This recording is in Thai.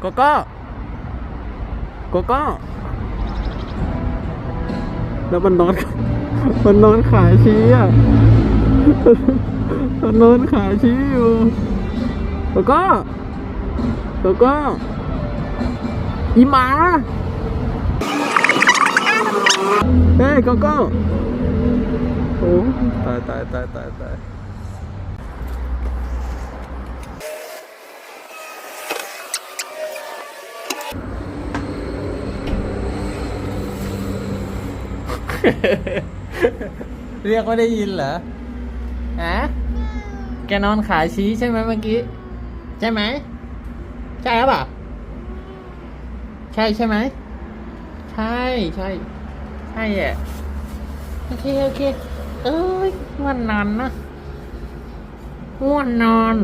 โกโก้โกโก้แล้วมันนอน มันนอนขาชี้อะ มันนอนขาชี้อยู่โกโก้โกโก้อีหมาเฮ้ยโกโก้โอ้ตายตายตายตายตาย เรียกว่าได้ยินเหรอฮะแกนอนขาชี้ใช่ไหมเมื่อกี้ ใช่ไหม ใช่หรือเปล่าใช่ใช่ไหม ใช่ใช่ใช่อะโอเคโอเค เอ้ยง่วนนอนนะง่วนนอน